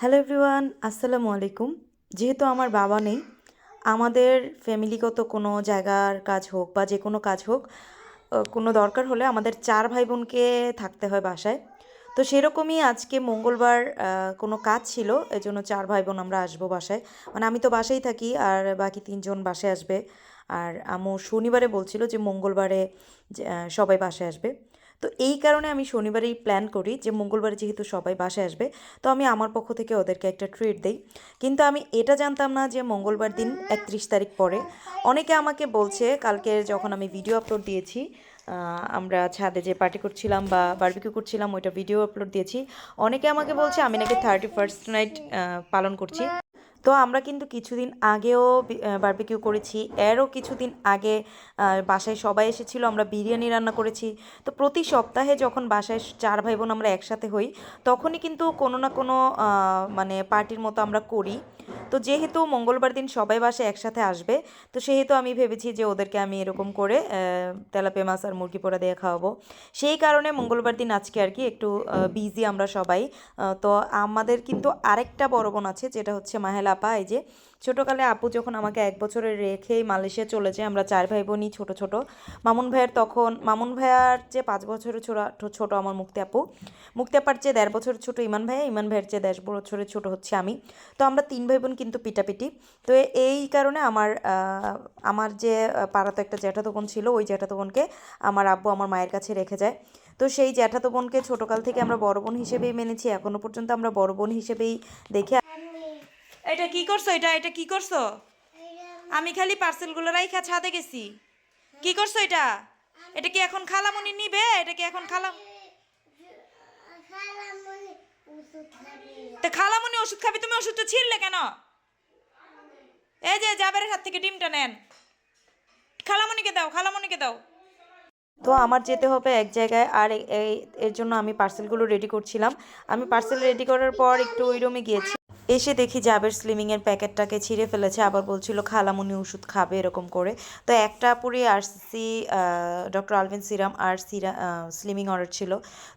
Hello everyone, আসসালামু আলাইকুম। যেহেতু আমার বাবা নেই, আমাদের ফ্যামিলিগত কোনো জায়গার কাজ হোক বা যে কোনো কাজ হোক কোনো দরকার হলে আমাদের চার ভাই বোনকে থাকতে হয় বাসায়। তো সেরকমই আজকে মঙ্গলবার কোনো কাজ ছিল, এজন্য চার ভাই বোন আমরা আসব বাসায়। মানে আমি তো বাসায় থাকি আর বাকি তিনজন বাসায় আসবে। আর আমু শনিবারে বলছিল যে মঙ্গলবারে সবাই বাসায় আসবে। তো এই কারণে আমি শনিবারেই প্ল্যান করি যে মঙ্গলবারে যেহেতু সবাই বাসায় আসবে, তো আমি আমার পক্ষ থেকে ওদেরকে একটা ট্রিট দিই। কিন্তু আমি এটা জানতাম না যে মঙ্গলবার দিন একত্রিশ তারিখ পরে অনেকে আমাকে বলছে, কালকে যখন আমি ভিডিও আপলোড দিয়েছি আমরা ছাদে যে পার্টি করছিলাম বা বারবিকিউ করছিলাম, ওইটা ভিডিও আপলোড দিয়েছি, অনেকে আমাকে বলছে, আমি নাকি থার্টি ফার্স্ট নাইট পালন করছি। তো আমরা কিন্তু কিছুদিন আগেও বার্বিকিউ করেছি। এরও কিছুদিন আগে বাসায় সবাই এসেছিল, আমরা বিরিয়ানি রান্না করেছি। তো প্রতি সপ্তাহে যখন বাসায় চার ভাই বোন আমরা একসাথে হই, তখনই কিন্তু কোনো না কোনো মানে পার্টির মতো আমরা করি। তো যেহেতু মঙ্গলবার দিন সবাই বাসে একসাথে আসবে, তো সেহেতু আমি ভেবেছি যে ওদেরকে আমি এরকম করে তেলাপে মাছ আর মুরগি পোড়া দিয়ে খাওয়াবো। সেই কারণে মঙ্গলবার দিন আজকে আর কি একটু বিজি আমরা সবাই। তো আমাদের কিন্তু আরেকটা বড় বোন আছে, যেটা হচ্ছে মাহেলা আপা, এই যে ছোটোকালে আপু যখন আমাকে এক বছরের রেখেই মালয়েশিয়া চলে যায়, আমরা চার ভাই বোনই ছোটো ছোটো। মামুন ভাইয়ের তখন, মামুন ভাইয়ার চেয়ে পাঁচ বছরের ছোটো ছোটো আমার মুক্তি আপু। মুক্তি আপার চেয়ে দেড় বছরের ছোটো ইমান ভাইয়া, ইমান ভাইয়ের চেয়ে দেড় বছরের ছোটো হচ্ছে আমি। তো আমরা তিন ভাই বোন কিন্তু পিটাপিটি। তো এই কারণে আমার আমার যে পাড়াতে একটা জ্যাঠাতো বোন ছিল, ওই জ্যাঠাতো বোনকে আমার আব্বু আমার মায়ের কাছে রেখে যায়। তো সেই জ্যাঠাতো বোনকে ছোটোকাল থেকে আমরা বড় বোন হিসেবেই মেনেছি। এখনও পর্যন্ত আমরা বড় বোন হিসেবেই দেখে এটা কি করছ? এটা এটা কি করছ? আমি খালি পার্সেলগুলো রাইখা ছাদে গেছি। কি করছ এটা? এটা কি এখন খালামুনি নিবে? এটা কি এখন খালাম তা খালামুনি ওষুধ খাবি, তুমি ওষুধটা ছিঁড়লে কেন? এই যে জাবেরের হাত থেকে ডিমটা নেন। খালামণিকে দাও খালামণিকে দাও। তো আমার যেতে হবে এক জায়গায়, আর এর জন্য আমি পার্সেলগুলো রেডি করছিলাম। আমি পার্সেল রেডি করার পর একটু ওই রুমে গিয়েছি। এসে দেখি জাবের স্লিমিংয়ের প্যাকেটটাকে ছিঁড়ে ফেলেছে, আবার বলছিল, খালামুনি ওষুধ খাবে, এরকম করে। তো একটা পুরি আরসি ডক্টর আলভিন সিরাম আর সিরা স্লিমিং অর্ডার ছিল।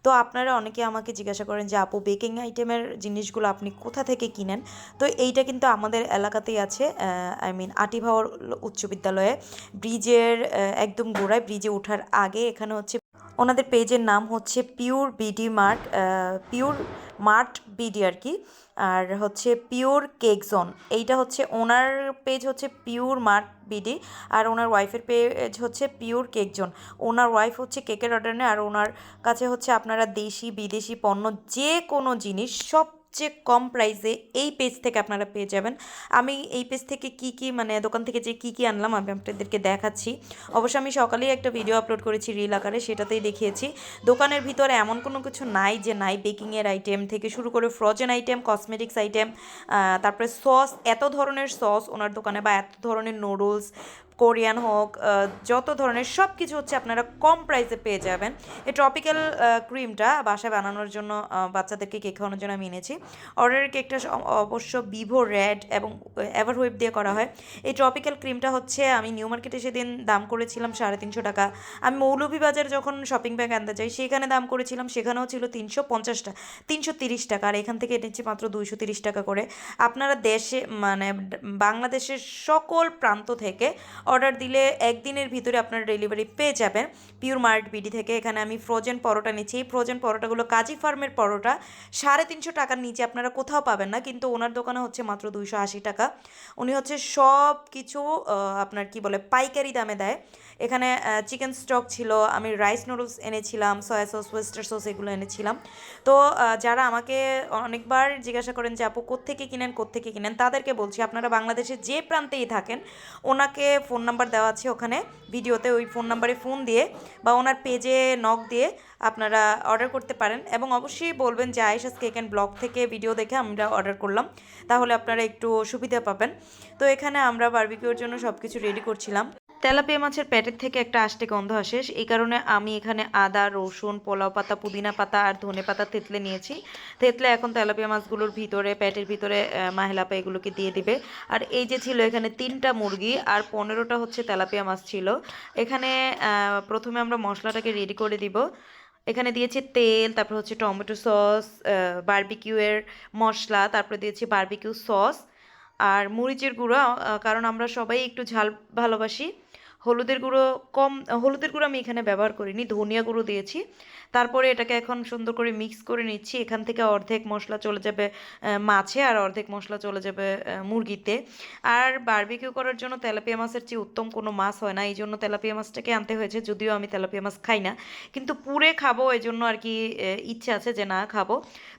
তো আপনারা অনেকে আমাকে জিজ্ঞাসা করেন যে, আপু বেকিং আইটেমের জিনিসগুলো আপনি কোথা থেকে কিনেন? তো এইটা কিন্তু আমাদের এলাকাতেই আছে আই মিন আটিভাওয়ার উচ্চ বিদ্যালয়ে। ব্রিজের একদম গোড়ায় ব্রিজে ওঠার আগে এখানে হচ্ছে ওনাদের পেজের নাম হচ্ছে pure BD mart pure mart BD আর কি, আর হচ্ছে পিওর কেক জোন এইটা হচ্ছে ওনার পেজ হচ্ছে পিওর মার্ট বিডি আর ওনার ওয়াইফের পেজ হচ্ছে পিওর কেক জোন ওনার ওয়াইফ হচ্ছে কেকের অর্ডার নেয়, আর ওনার কাছে হচ্ছে আপনারা দেশি, বিদেশি পণ্য, যে কোনো জিনিস সবচেয়ে কম প্রাইসে এই পেজ থেকে আপনারা পেয়ে যাবেন। আমি এই পেজ থেকে কি কি মানে দোকান থেকে যে কি কি আনলাম, আমি আপনাদেরকে দেখাচ্ছি। অবশ্য আমি সকালেই একটা ভিডিও আপলোড করেছি রিল আকারে, সেটাতেই দেখিয়েছি। দোকানের ভিতরে এমন কোনো কিছু নাই যে নাই বেকিংয়ের আইটেম থেকে শুরু করে ফ্রোজেন আইটেম কসমেটিক্স আইটেম তারপরে সস এত ধরনের সস ওনার দোকানে বা এত ধরনের নুডলস কোরিয়ান হোক যত ধরনের সব কিছু হচ্ছে আপনারা কম প্রাইসে পেয়ে যাবেন। এই ট্রপিক্যাল ক্রিমটা বাসায় বানানোর জন্য বাচ্চাদেরকে কেক খাওয়ানোর জন্য আমি এনেছি। অর্ডারের কেকটা অবশ্য ভিভো রেড এবং এভার হুইপ দিয়ে করা হয়। এই ট্রপিক্যাল ক্রিমটা হচ্ছে, আমি নিউ মার্কেটে সেদিন দাম করেছিলাম সাড়ে তিনশো টাকা। আমি মৌলভীবাজার যখন শপিং ব্যাগ আনতে যাই, সেখানে দাম করেছিলাম, সেখানেও ছিল তিনশো পঞ্চাশটা তিনশো তিরিশ টাকা, আর এখান থেকে এনেছি মাত্র দুইশো তিরিশ টাকা করে। আপনারা দেশে মানে বাংলাদেশের সকল প্রান্ত থেকে অর্ডার দিলে একদিনের ভিতরে আপনারা ডেলিভারি পেয়ে যাবেন। পিওর মার্ট বিডি থেকে এখানে আমি ফ্রোজেন পরোটা নিচ্ছি। এই ফ্রোজেন পরোটাগুলো কাজী ফার্মের পরোটা। সাড়ে তিনশো টাকার নিচে আপনারা কোথাও পাবেন না, কিন্তু ওনার দোকানে হচ্ছে মাত্র দুইশো আশি টাকা। উনি হচ্ছে সব কিছু আপনার কি বলে, পাইকারি দামে দেয়। এখানে চিকেন স্টক ছিল, আমি রাইস নুডলস এনেছিলাম সয়া সস ওয়েস্টার সস এগুলো এনেছিলাম। তো যারা আমাকে অনেকবার জিজ্ঞাসা করেন যে, আপু, কোত্থেকে কিনেন কোত্থেকে কিনেন? তাদেরকে বলছি, আপনারা বাংলাদেশে যে প্রান্তেই থাকেন, ওনাকে ফোন নাম্বার দেওয়া আছে ওখানে, ভিডিওতে ওই ফোন নাম্বারে ফোন দিয়ে বা ওনার পেজে নক দিয়ে আপনারা অর্ডার করতে পারেন। এবং অবশ্যই বলবেন যে, আয়েশাস কেক অ্যান্ড ব্লগ থেকে ভিডিও দেখে আমরা অর্ডার করলাম। তাহলে আপনারা একটু সুবিধা পাবেন। তো এখানে আমরা বারবিকিউর জন্য সব কিছু রেডি করছিলাম। তেলাপিয়া মাছের প্যাটের থেকে একটা আষ্টে গন্ধ আসে। এই কারণে আমি এখানে আদা, রসুন, পোলাও পাতা, পুদিনা পাতা আর ধনে পাতা তেতলে নিয়েছি। তেতলে এখন তেলাপিয়া মাছগুলোর ভিতরে, প্যাটের ভিতরে মাহেলাপা এগুলোকে দিয়ে দিবে। আর এই যে ছিল এখানে তিনটা মুরগি আর পনেরোটা হচ্ছে তেলাপিয়া মাছ ছিল। এখানে প্রথমে আমরা মশলাটাকে রেডি করে দিব। এখানে দিয়েছি তেল, তারপর হচ্ছে টমেটো সস বারবিকিউয়ের মশলা, তারপরে দিয়েছি বার্বিকিউ সস। আর মরিচের গুঁড়ো কারণ আমরা সবাই একটু ঝাল ভালোবাসি। হলুদের গুঁড়ো কম, হলুদের গুঁড়ো আমি এখানে ব্যবহার করিনি, ধনিয়া গুঁড়ো দিয়েছি। তারপরে এটাকে এখন সুন্দর করে মিক্স করে নিচ্ছি। এখান থেকে অর্ধেক মশলা চলে যাবে মাছে আর অর্ধেক মশলা চলে যাবে মুরগিতে। আর বারবিকিউ করার জন্য তেলাপিয়া মাছের চেয়ে উত্তম কোনো মাছ হয় না। এই জন্য তেলাপিয়া মাছটাকে আনতে হয়েছে, যদিও আমি তেলাপিয়া মাছ খাই না। কিন্তু পুরে খাব, এই জন্য আর কি ইচ্ছে আছে যে না খাব।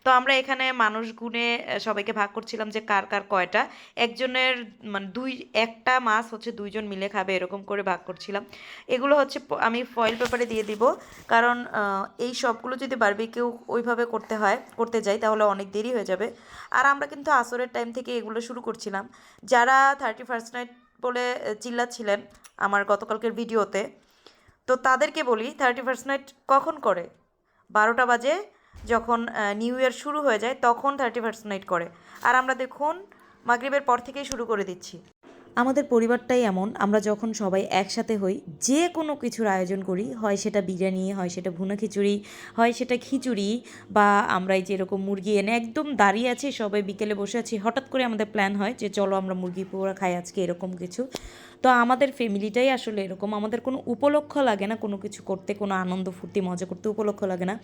তো আমরা এখানে মানুষ গুনে সবাইকে ভাগ করছিলাম যে কার কার কয়টা। একজনের মানে দুই, একটা মাছ হচ্ছে দুইজন মিলে খাবে, এরকম করে ভাগ করছিলাম। এগুলো হচ্ছে আমি ফয়েল পেপারে দিয়ে দিব। কারণ এই সবগুলো যদি বারবিকিউ ওইভাবে করতে হয়, করতে যাই, তাহলে অনেক দেরি হয়ে যাবে। আর আমরা কিন্তু আসরের টাইম থেকে এগুলো শুরু করছিলাম। যারা থার্টি ফার্স্ট নাইট বলে চিল্লাচ্ছিলেন আমার গতকালকের ভিডিওতে, তো তাদেরকে বলি থার্টি ফার্স্ট নাইট কখন করে? বারোটা বাজে যখন নিউ ইয়ার শুরু হয়ে যায়, তখন থার্টি ফার্স্ট নাইট করে। আর আমরা দেখুন, মাগরিবের পর থেকেই শুরু করে দিচ্ছি। আমাদের পরিবারটাই এমন, আমরা যখন সবাই একসাথে হই, যে কোনো কিছুর আয়োজন করি, হয় সেটা বিরিয়ানি, হয় সেটা ভুনা খিচুড়ি, হয় সেটা খিচুড়ি, বা আমরা এই যেরকম মুরগি এনে একদম দাঁড়িয়ে আছি, সবাই বিকেলে বসে আছি, হঠাৎ করে আমাদের প্ল্যান হয় যে চলো আমরা মুরগি পোড়া খাই আজকে এরকম কিছু। তো আমাদের ফ্যামিলিটাই আসলে এরকম, আমাদের কোনো উপলক্ষ লাগে না কোনো কিছু করতে, কোনো আনন্দ, ফুর্তি, মজা করতে উপলক্ষ লাগে না।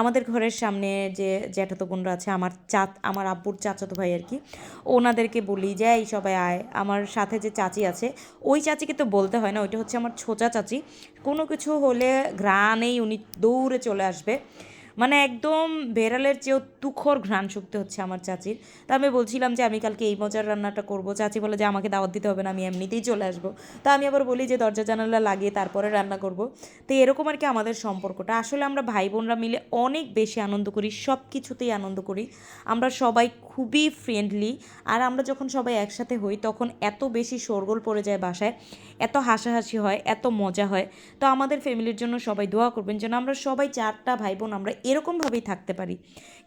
আমাদের ঘরের সামনে যে জ্যাঠাতো বোনরা আছে, আমার চা, আমার আব্বুর চাচাতো ভাই আর কি, ওনাদেরকে বলি যে, এই সবাই আয়। আমার সাথে যে চাচি আছে, ওই চাচিকে তো বলতে হয় না, ওইটা হচ্ছে আমার ছোচা চাচি। কোনো কিছু হলে ঘ্রাণেই উনি দৌড়ে চলে আসবে। মানে একদম বেড়ালের চেয়েও তুখর ঘ্রাণ শুকতে হচ্ছে আমার চাচির। তা আমি বলছিলাম যে, আমি কালকে এই মজার রান্নাটা করব। চাচি বলে যে, আমাকে দাওয়াত দিতে হবে না, আমি এমনিতেই চলে আসব। তা আমি আবার বলি যে, দরজা জানালা লাগিয়ে তারপরে রান্না করব। তো এরকম আর কি আমাদের সম্পর্কটা। আসলে আমরা ভাই বোনরা মিলে অনেক বেশি আনন্দ করি সব কিছুতেই আনন্দ করি। আমরা সবাই খুবই ফ্রেন্ডলি আর আমরা যখন সবাই একসাথে হই, তখন এত বেশি শোরগোল পড়ে যায় বাসায়, এত হাসাহাসি হয়, এত মজা হয়। তো আমাদের ফ্যামিলির জন্য সবাই দোয়া করবেন যেন আমরা সবাই চারটা ভাই বোন আমরা এরকমভাবেই থাকতে পারি।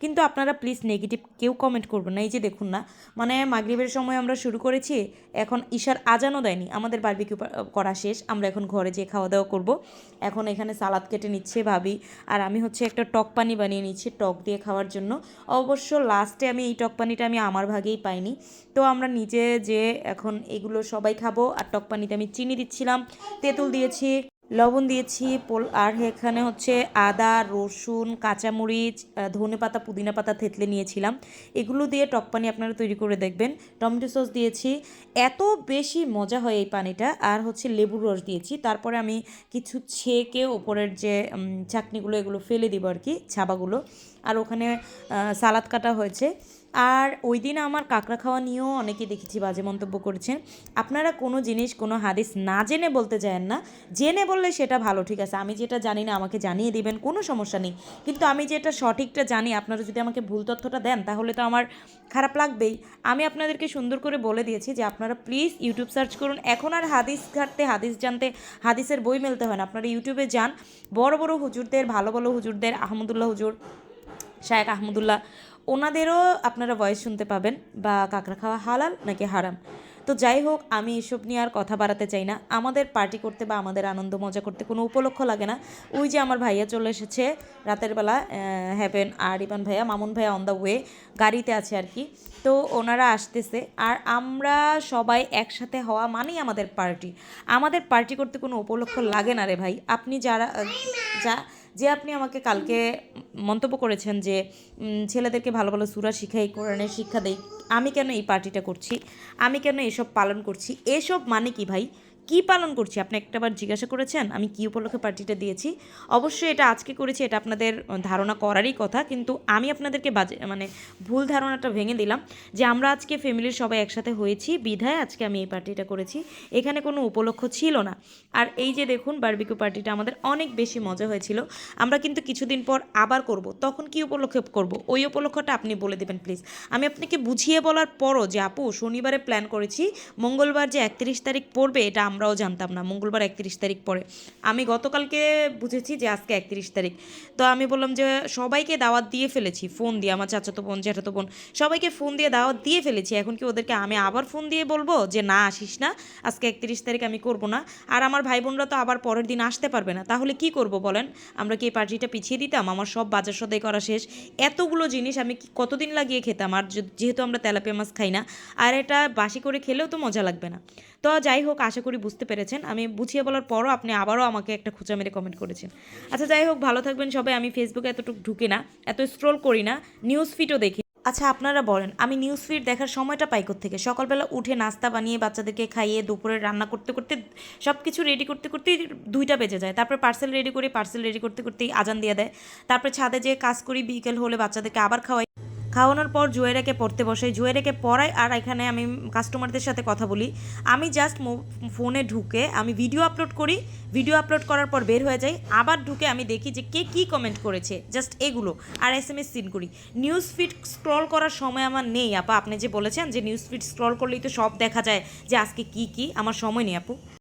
কিন্তু আপনারা প্লিজ নেগেটিভ কেউ কমেন্ট করবেন না। এই যে দেখুন না মানে মাগরিবের সময় আমরা শুরু করেছি, এখন ঈশার আজানও দেয়নি। আমাদের বারবিকিউ করা শেষ, আমরা এখন ঘরে যেয়ে খাওয়া দাওয়া করব। এখন এখানে সালাদ কেটে নিচ্ছে ভাবি, আর আমি হচ্ছে একটা টক পানি বানিয়ে নিচ্ছি টক দিয়ে খাওয়ার জন্য। অবশ্য লাস্টে আমি এই টক পানিটা আমি আমার ভাগেই পাইনি। তো আমরা নিজে যে এখন এগুলো সবাই খাব, আর টক পানিতে আমি চিনি দিচ্ছিলাম, তেঁতুল দিয়েছি লবণ দিয়েছি, পোল আর এখানে হচ্ছে আদা, রসুন, কাঁচামরিচ ধনে পাতা, পুদিনা পাতা থেতলে নিয়েছিলাম। এগুলো দিয়ে টক পানি আপনারা তৈরি করে দেখবেন। টমেটো সস দিয়েছি। এত বেশি মজা হয় এই পানিটা। আর হচ্ছে লেবুর রস দিয়েছি। তারপরে আমি কিছু ছেঁকে ওপরের যে চাটনিগুলো, এগুলো ফেলে দিব আর কি, ছাবাগুলো। আর ওখানে সালাদ কাটা হয়েছে। আর ওই দিন আমার কাঁকড়া খাওয়া নিয়েও অনেকে দেখেছি বাজে মন্তব্য করেছেন। আপনারা কোনো জিনিস, কোনো হাদিস না জেনে বলতে যায়েন না। জেনে বললে সেটা ভালো, ঠিক আছে। আমি যেটা জানি না, আমাকে জানিয়ে দিবেন, কোনো সমস্যা নেই। কিন্তু আমি যেটা সঠিকটা জানি, আপনারা যদি আমাকে ভুল তথ্যটা দেন, তাহলে তো আমার খারাপ লাগবেই। আমি আপনাদেরকে সুন্দর করে বলে দিয়েছি যে, আপনারা প্লিজ ইউটিউব সার্চ করুন। এখন আর হাদিস ঘাটতে, হাদিস জানতে, হাদিসের বই মেলতে হয় না। আপনারা ইউটিউবে যান। বড় বড় হুজুরদের, ভালো ভালো হুজুরদের, আহমদুল্লাহ হুজুর শায়েক আহমদুল্লাহ ওনাদেরও আপনারা ভয়েস শুনতে পাবেন, বা কাঁকড়া খাওয়া হালাল নাকি হারাম। তো যাই হোক, আমি এসব নিয়ে আর কথা বাড়াতে চাই না। আমাদের পার্টি করতে বা আমাদের আনন্দ মজা করতে কোনো উপলক্ষ লাগে না। ওই যে আমার ভাইয়া চলে এসেছে, রাতের বেলা হ্যাভেন আর ইবান ভাইয়া, মামুন ভাইয়া অন দ্য ওয়ে গাড়িতে আছে আর কি। তো ওনারা আসতেছে, আর আমরা সবাই একসাথে হওয়া মানেই আমাদের পার্টি আমাদের পার্টি করতে কোনো উপলক্ষ লাগে না রে ভাই। আপনি যারা যা যে আপনি আমাকে কালকে মন্তব্য করেছেন যে ছেলেদেরকে ভালো ভালো সুরা শিখাই, কোরআনের শিক্ষা দেই, আমি কেন এই পার্টিটা করছি? আমি কেন এসব পালন করছি? এসব মানে কি ভাই? কি পালন করছি? আপনি একটাবার জিজ্ঞাসা করেছেন, আমি কি উপলক্ষে পার্টিটা দিয়েছি? অবশ্যই এটা আজকে করেছি, এটা আপনাদের ধারণা করারই কথা, কিন্তু আমি আপনাদেরকে বাজে মানে ভুল ধারণাটা ভেঙে দিলাম যে আমরা আজকে ফ্যামিলির সবাই একসাথে হয়েছি, বিধায় আজকে আমি এই পার্টিটা করেছি, এখানে কোনো উপলক্ষ ছিল না। আর এই যে দেখুন বারবিকিউ পার্টিটা আমাদের অনেক বেশি মজা হয়েছিল, আমরা কিন্তু কিছুদিন পর আবার করব, তখন কি উপলক্ষে করব? ওই উপলক্ষটা আপনি বলে দেবেন প্লিজ আমি আপনাকে বুঝিয়ে বলার পরও যে আপু, শনিবারে প্ল্যান করেছি, মঙ্গলবার যে একত্রিশ তারিখ পড়বে, এটা আমরা আমরাও জানতাম না, মঙ্গলবার একত্রিশ তারিখ পরে। আমি গতকালকে বুঝেছি যে আজকে একত্রিশ তারিখ। তো আমি বললাম যে সবাইকে দাওয়াত দিয়ে ফেলেছি, ফোন দিয়ে, আমার চাচাতো বোন, জ্যাঠাতো বোন, সবাইকে ফোন দিয়ে দাওয়াত দিয়ে ফেলেছি। এখন কি ওদেরকে আমি আবার ফোন দিয়ে বলব যে না আসিস না, আজকে একত্রিশ তারিখ আমি করব না। আর আমার ভাই বোনরা তো আবার পরের দিন আসতে পারবে না। তাহলে কি করব বলেন? আমরা কি এই পার্টিটা পিছিয়ে দিতাম? আমার সব বাজার সদাই করা শেষ। এতগুলো জিনিস আমি কতদিন লাগিয়ে খেতাম? আর যেহেতু আমরা তেলাপিয়া মাছ খাই না, আর এটা বাসি করে খেলেও তো মজা লাগবে না। তো যাই হোক, আশা করি বুঝতে পেরেছেন। আমি বুঝিয়ে বলার পরও আপনি আবারও আমাকে একটা খুঁচা মেরে কমেন্ট করেছেন। আচ্ছা যাই হোক, ভালো থাকবেন সবাই। আমি ফেসবুকে এতটুকু ঢুকি না, এত স্ক্রোল করি না নিউজ ফিটও দেখি। আচ্ছা আপনারা বলেন, আমি নিউজ ফিড দেখার সময়টা পাই থেকে সকালবেলা উঠে নাস্তা বানিয়ে বাচ্চাদেরকে খাইয়ে দুপুরে রান্না করতে করতে সব কিছু রেডি করতে করতেই দুইটা বেজে যায়। তারপরে পার্সেল রেডি করি পার্সেল রেডি করতে করতেই আজান দিয়ে দেয়। তারপরে ছাদে যেয়ে কাজ করি, বিকেল হলে বাচ্চাদেরকে আবার খাওয়াই। খাওয়ানোর পর জুয়েরাকে পড়তে বসাই জুয়েরাকে পড়াই, আর এখানে আমি কাস্টমারদের সাথে কথা বলি। আমি জাস্ট ফোনে ঢুকে আমি ভিডিও আপলোড করি। ভিডিও আপলোড করার পর বের হয়ে যাই। আবার ঢুকে আমি দেখি যে কে কী কমেন্ট করেছে। জাস্ট এগুলো। আর এস এম এস সিন করি। নিউজ ফিড স্ক্রল করার সময় আমার নেই, আপা। আপনি যে বলেছেন যে নিউজ ফিড স্ক্রল করলেই তো সব দেখা যায় যে আজকে কি কি? আমার সময় নেই, আপু।